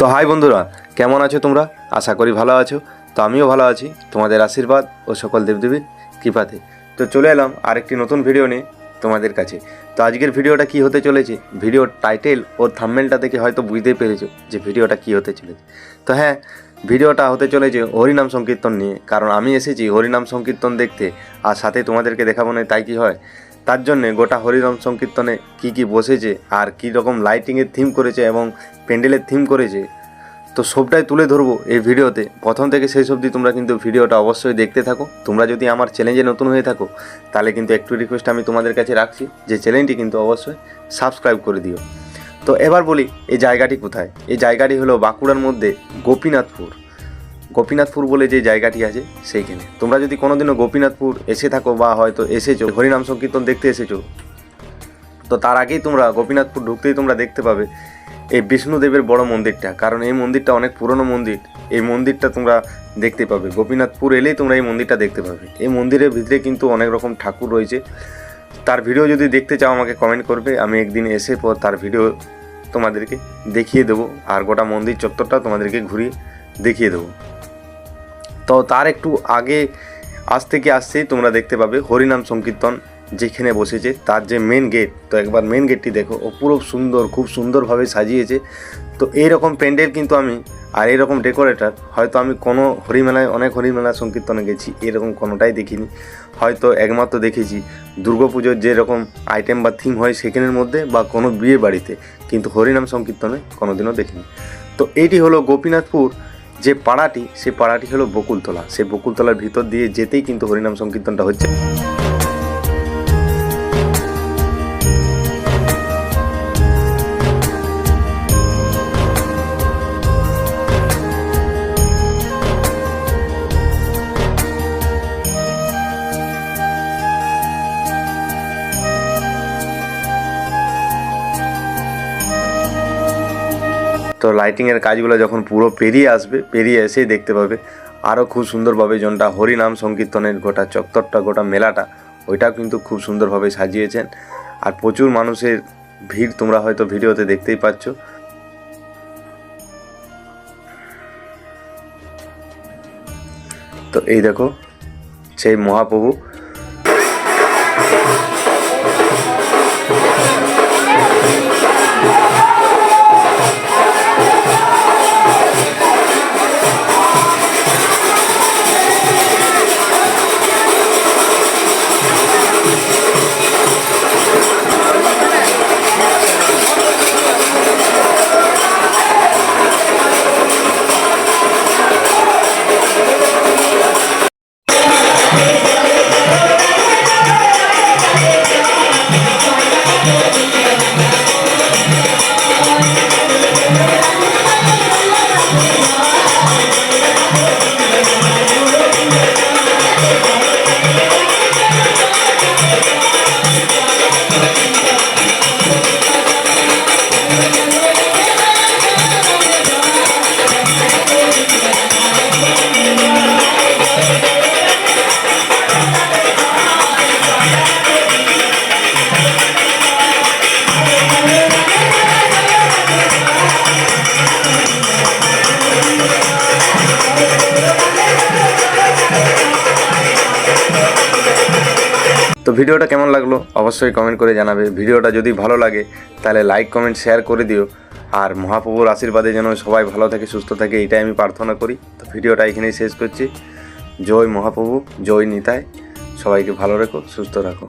তো হাই বন্ধুরা, কেমন আছো তোমরা? আশা করি ভালো আছো। তো আমিও ভালো আছি। তোমাদের আশীর্বাদ ও সকল দেবদেবীর কৃপাতে। তো চলে এলাম আরেকটি নতুন ভিডিও নিয়ে তোমাদের কাছে। তো আজকের ভিডিওটা কি হতে চলেছে? ভিডিওর টাইটেল ও থাম্বেলটা দেখে হয়তো বুঝতেই পেরেছ যে ভিডিওটা কি হতে চলেছে। তো হ্যাঁ ভিডিওটা হতে চলেছে হরিনাম সংকীর্তন নিয়ে। কারণ আমি এসেছি হরিনাম সংকীর্তন দেখতে। আর সাথে তোমাদেরকে দেখাবো না তাই কি হয়। তার জন্যে গোটা হরিনাম সংকীর্তনে কি কি বসেছে আর কি রকম লাইটিংয়ের থিম করেছে এবং প্যান্ডেলের থিম করেছে, তো সবটাই তুলে ধরবো এই ভিডিওতে। প্রথম থেকে শেষ অবধি তোমরা কিন্তু ভিডিওটা অবশ্যই দেখতে থাকো। তোমরা যদি আমার চ্যালেঞ্জে নতুন হয়ে থাকো, তাহলে কিন্তু একটু রিকোয়েস্ট আমি তোমাদের কাছে রাখছি যে চ্যানেলটি কিন্তু অবশ্যই সাবস্ক্রাইব করে দিও। তো এবার বলি, এই জায়গাটি কোথায়? এই জায়গাটি হলো বাঁকুড়ার মধ্যে গোপীনাথপুর। গোপীনাথপুর বলে যে জায়গাটি আছে, সেইখানে। তোমরা যদি কোনোদিনও গোপীনাথপুর এসে থাকো বা হয়তো এসেছ, হরিনাম সংকীর্তন দেখতে এসেছ, তো তার আগেই তোমরা গোপীনাথপুর ঢুকতেই তোমরা দেখতে পাবে এই বিষ্ণুদেবের বড় মন্দিরটা। কারণ এই মন্দিরটা অনেক পুরনো মন্দির। এই মন্দিরটা তোমরা দেখতে পাবে। গোপীনাথপুর এলেই তোমরা এই মন্দিরটা দেখতে পাবে। এই মন্দিরের ভিতরে কিন্তু অনেক রকম ঠাকুর রয়েছে। তার ভিডিও যদি দেখতে চাও, আমাকে কমেন্ট করবে। আমি একদিন এসে পর তার ভিডিও তোমাদেরকে দেখিয়ে দেবো। আর গোটা মন্দির চত্বরটা তোমাদেরকে ঘুরিয়ে দেখিয়ে দেবো। তো তার একটু আগে, আজ থেকে আসছেই তোমরা দেখতে পাবে হরিনাম সংকীর্তন যেখানে বসেছে। তার যে মেন গেট তো একবার মেন গেটটি দেখো অপূরব সুন্দর, খুব সুন্দরভাবে সাজিয়েছে। তো এইরকম প্যান্ডেল কিন্তু আমি, আর এরকম ডেকোরেটার হয়তো আমি কোনো হরিমেলায়, অনেক হরিমেলা সংকীর্তনে গেছি, এরকম কোনোটাই দেখিনি। হয়তো একমাত্র দেখেছি দুর্গাপুজোর যেরকম আইটেম বা থিম হয় সেখানের মধ্যে বা কোনো বিয়ে বাড়িতে কিন্তু হরিনাম সংকীর্তনে কোনোদিনও দেখিনি। তো এইটি হলো গোপীনাথপুর যে পাড়াটি সে পাড়াটি হলো বকুলতলা। সেই বকুলতলার ভিতর দিয়ে যেতেই কিন্তু হরিনাম সংকীর্তনটা হচ্ছে। তো লাইটিংয়ের কাজগুলো যখন পুরো পেরিয়ে আসবে, পেরিয়ে এসেই দেখতে পাবে। আরও খুব সুন্দরভাবে জনটা হরিনাম সংকীর্তনের গোটা চত্বরটা, গোটা মেলাটা, ওইটাও কিন্তু খুব সুন্দরভাবে সাজিয়েছেন। আর প্রচুর মানুষের ভিড় তোমরা হয়তো ভিডিওতে দেখতেই পাচ্ছ। তো এই দেখো, সেই মহাপ্রভু। তো ভিডিওটা কেমন লাগল অবশ্যই কমেন্ট করে জানাবে। ভিডিওটা যদি ভালো লাগে, তাহলে লাইক কমেন্ট শেয়ার করে দিও। আর মহাপ্রভুর আশীর্বাদে যেন সবাই ভালো থাকে, সুস্থ থাকে এটাই আমি প্রার্থনা করি। তো ভিডিওটা এখানেই শেষ করছি। জয় মহাপ্রভু, জয় নিতায় সবাইকে ভালো রেখো, সুস্থ রাখো।